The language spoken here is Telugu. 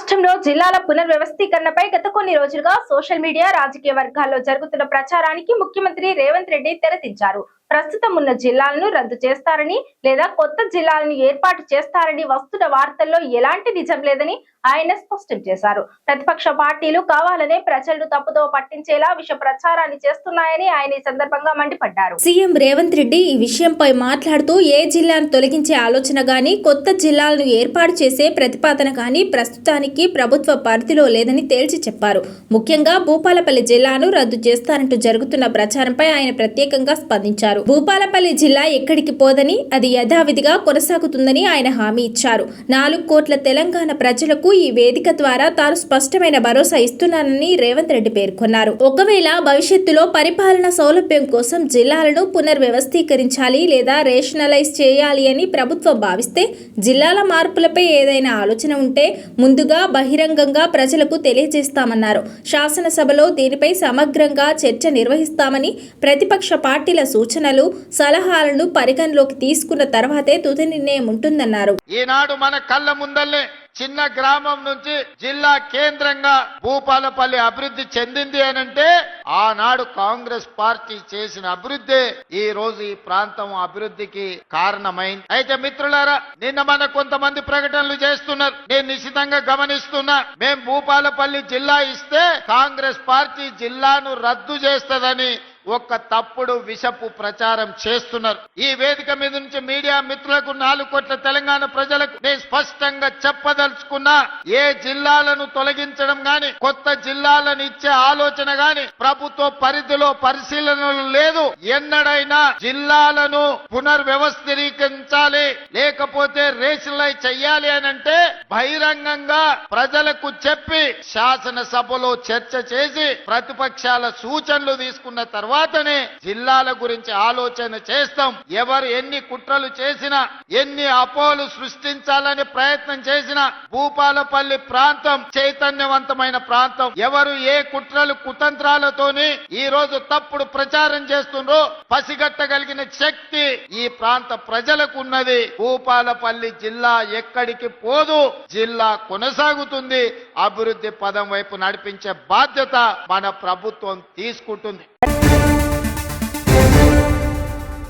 రాష్ట్రంలో జిల్లాల పునర్వ్యవస్థీకరణపై గత కొన్ని రోజులుగా సోషల్ మీడియా రాజకీయ వర్గాల్లో జరుగుతున్న ప్రచారానికి ముఖ్యమంత్రి రేవంత్ రెడ్డి తెరదించారు. ప్రస్తుతం ఉన్న జిల్లాలను రద్దు చేస్తారని లేదా కొత్త జిల్లాలను ఏర్పాటు చేస్తారని వస్తున్న వార్తల్లో ఎలాంటి నిజం లేదని ఆయన స్పష్టం చేశారు. ప్రతిపక్ష పార్టీలు కావాలనే ప్రజలను తప్పుదో పట్టించేలా విష ప్రచారాన్ని చేస్తున్నాయని ఆయన ఈ సందర్భంగా మండిపడ్డారు. సీఎం రేవంత్ రెడ్డి ఈ విషయంపై మాట్లాడుతూ ఏ జిల్లాను తొలగించే ఆలోచన గాని కొత్త జిల్లాలను ఏర్పాటు చేసే ప్రతిపాదన కానీ ప్రస్తుతానికి ప్రభుత్వ పరిధిలో లేదని తేల్చి చెప్పారు. ముఖ్యంగా భూపాలపల్లి జిల్లాను రద్దు చేస్తారంటూ జరుగుతున్న ప్రచారంపై ఆయన ప్రత్యేకంగా స్పందించారు. భూపాలపల్లి జిల్లా ఎక్కడికి పోదని అది యథావిధిగా కొనసాగుతుందని ఆయన హామీ ఇచ్చారు. నాలుగు కోట్ల తెలంగాణ ప్రజలకు ఈ వేదిక ద్వారా తాను స్పష్టమైన భరోసా ఇస్తున్నానని రేవంత్ రెడ్డి పేర్కొన్నారు. ఒకవేళ భవిష్యత్తులో పరిపాలన సౌలభ్యం కోసం జిల్లాలను పునర్వ్యవస్థీకరించాలి లేదా రేషనలైజ్ చేయాలి అని ప్రభుత్వం భావిస్తే జిల్లాల మార్పులపై ఏదైనా ఆలోచన ఉంటే ముందుగా బహిరంగంగా ప్రజలకు తెలియజేస్తామన్నారు. శాసనసభలో దీనిపై సమగ్రంగా చర్చ నిర్వహిస్తామని ప్రతిపక్ష పార్టీల సూచన సూచనలు సలహాలను పరిగణలోకి తీసుకున్న తర్వాతే తుది నిర్ణయం ఉంటుందన్నారు. ఈనాడు మన కళ్ళ ముందల్లే చిన్న గ్రామం నుంచి జిల్లా కేంద్రంగా భూపాలపల్లి అభివృద్ధి చెందింది అనంటే ఆనాడు కాంగ్రెస్ పార్టీ చేసిన అభివృద్ధి ఈ రోజు ఈ ప్రాంతం అభివృద్ధికి కారణమైంది. అయితే మిత్రులారా నిన్న మన కొంతమంది ప్రకటనలు చేస్తున్నారు. నేను నిశ్చితంగా గమనిస్తున్నా మేము భూపాలపల్లి జిల్లా ఇస్తే కాంగ్రెస్ పార్టీ జిల్లాను రద్దు చేస్తుందని ఒక్క తప్పుడు విషపు ప్రచారం చేస్తున్నారు. ఈ వేదిక మీద నుంచి మీడియా మిత్రులకు నాలుగు కోట్ల తెలంగాణ ప్రజలకు నేను స్పష్టంగా చెప్పదలుచుకున్నా. ఏ జిల్లాలను తొలగించడం గాని కొత్త జిల్లాలను ఇచ్చే ఆలోచన గాని ప్రభుత్వ పరిధిలో పరిశీలనలు లేదు. ఎన్నడైనా జిల్లాలను పునర్వ్యవస్థీకరించాలి లేకపోతే రేషనలైజ్ చెయ్యాలి అని అంటే బహిరంగంగా ప్రజలకు చెప్పి శాసనసభలో చర్చ చేసి ప్రతిపక్షాల సూచనలు తీసుకున్న తర్వాతనే జిల్లాల గురించి ఆలోచన చేస్తాం. ఎవరు ఎన్ని కుట్రలు చేసినా ఎన్ని అపోలు సృష్టించాలని ప్రయత్నం చేసినా భూపాలపల్లి ప్రాంతం చైతన్యవంతమైన ప్రాంతం. ఎవరు ఏ కుట్రలు కుతంత్రాలతోని ఈ రోజు తప్పుడు ప్రచారం చేస్తుండ్రో పసిగట్టగలిగిన శక్తి ఈ ప్రాంత ప్రజలకు ఉన్నది భూపాలపల్లి జిల్లా ఎక్కడికి పోదు జిల్లా కొనసాగుతుంది. అభివృద్ధి పదం వైపు నడిపించే బాధ్యత మన ప్రభుత్వం తీసుకుంటుంది.